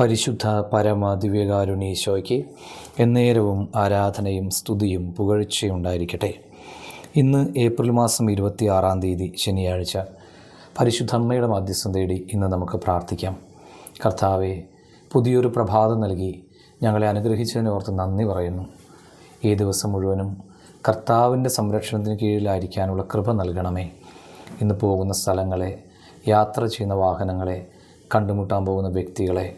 പരിശുദ്ധ പരമ ദിവ്യകാരുണീശോയ്ക്ക് എന്നേരവും ആരാധനയും സ്തുതിയും പുകഴ്ചയുണ്ടായിരിക്കട്ടെ. ഇന്ന് ഏപ്രിൽ മാസം ഇരുപത്തി ആറാം തീയതി ശനിയാഴ്ച പരിശുദ്ധ അമ്മയുടെ മധ്യസ്ഥം തേടി ഇന്ന് നമുക്ക് പ്രാർത്ഥിക്കാം. കർത്താവെ പുതിയൊരു പ്രഭാതം നൽകി ഞങ്ങളെ അനുഗ്രഹിച്ചതിനെ ഓർത്ത് നന്ദി പറയുന്നു. ഈ ദിവസം മുഴുവനും കർത്താവിന്റെ സംരക്ഷണത്തിന് കീഴിലായിരിക്കാനുള്ള കൃപ നൽകണമേ. ഇന്ന് പോകുന്ന സ്ഥലങ്ങളെ യാത്ര ചെയ്യുന്ന വാഹനങ്ങളെ കണ്ടുമുട്ടാൻ പോകുന്ന വ്യക്തികളെ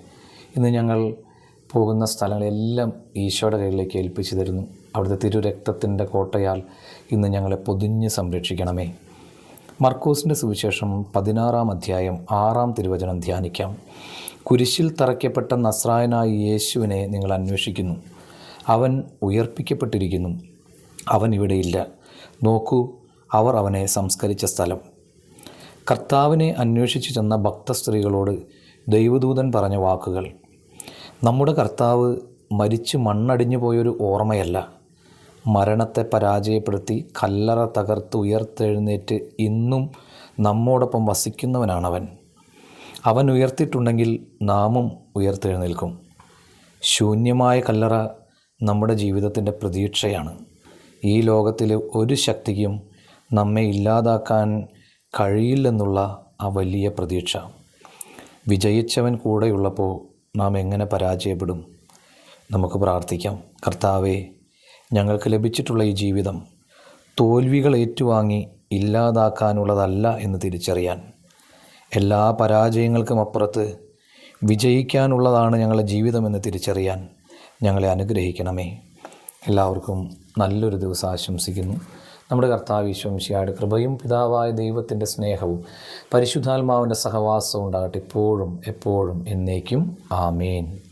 ഇന്ന് ഞങ്ങൾ പോകുന്ന സ്ഥലങ്ങളെല്ലാം ഈശോയുടെ കയ്യിലേക്ക് ഏൽപ്പിച്ചു തരുന്നു. അവിടുത്തെ തിരുരക്തത്തിന്റെ കോട്ടയാൽ ഇന്ന് ഞങ്ങളെ പൊതിഞ്ഞ് സംരക്ഷിക്കണമേ. മർക്കോസിന്റെ സുവിശേഷം പതിനാറാം അധ്യായം ആറാം തിരുവചനം ധ്യാനിക്കാം. കുരിശിൽ തറയ്ക്കപ്പെട്ട നസ്രായനായ യേശുവിനെ നിങ്ങൾ അന്വേഷിക്കുന്നു. അവൻ ഉയർപ്പിക്കപ്പെട്ടിരിക്കുന്നു. അവൻ ഇവിടെയില്ല നോക്കൂ അവർ അവനെ സംസ്കരിച്ച സ്ഥലം. കർത്താവിനെ അന്വേഷിച്ചു ചെന്ന ഭക്തസ്ത്രീകളോട് ദൈവദൂതൻ പറഞ്ഞ വാക്കുകൾ. നമ്മുടെ കർത്താവ് മരിച്ചു മണ്ണടിഞ്ഞു പോയൊരു ഓർമ്മയല്ല. മരണത്തെ പരാജയപ്പെടുത്തി കല്ലറ തകർത്ത് ഉയർത്തെഴുന്നേറ്റ് ഇന്നും നമ്മോടൊപ്പം വസിക്കുന്നവനാണവൻ. അവൻ ഉയർത്തിയിട്ടുണ്ടെങ്കിൽ നാമും ഉയർത്തെഴുന്നേൽക്കും. ശൂന്യമായ കല്ലറ നമ്മുടെ ജീവിതത്തിന്റെ പ്രതീക്ഷയാണ്. ഈ ലോകത്തിലെ ഒരു ശക്തിക്കും നമ്മെ ഇല്ലാതാക്കാൻ കഴിയില്ലെന്നുള്ള ആ വലിയ പ്രതീക്ഷ. വിജയിച്ചവൻ കൂടെയുള്ളപ്പോൾ നാം എങ്ങനെ പരാജയപ്പെടും? നമുക്ക് പ്രാർത്ഥിക്കാം. കർത്താവെ ഞങ്ങൾക്ക് ലഭിച്ചിട്ടുള്ള ഈ ജീവിതം തോൽവികൾ ഏറ്റുവാങ്ങി ഇല്ലാതാക്കാനുള്ളതല്ല എന്ന് തിരിച്ചറിയാൻ. എല്ലാ പരാജയങ്ങൾക്കും അപ്പുറത്ത് വിജയിക്കാനുള്ളതാണ് ഞങ്ങളുടെ ജീവിതമെന്ന് തിരിച്ചറിയാൻ ഞങ്ങളെ അനുഗ്രഹിക്കണമേ. എല്ലാവർക്കും നല്ലൊരു ദിവസം ആശംസിക്കുന്നു. നമ്മുടെ കർത്താവ് ഈശ്വംശിയായുടെ കൃപയും പിതാവായ ദൈവത്തിന്റെ സ്നേഹവും പരിശുദ്ധാത്മാവിന്റെ സഹവാസവും ഉണ്ടാകട്ടെ. ഇപ്പോഴും എപ്പോഴും എന്നേക്കും. ആമേൻ.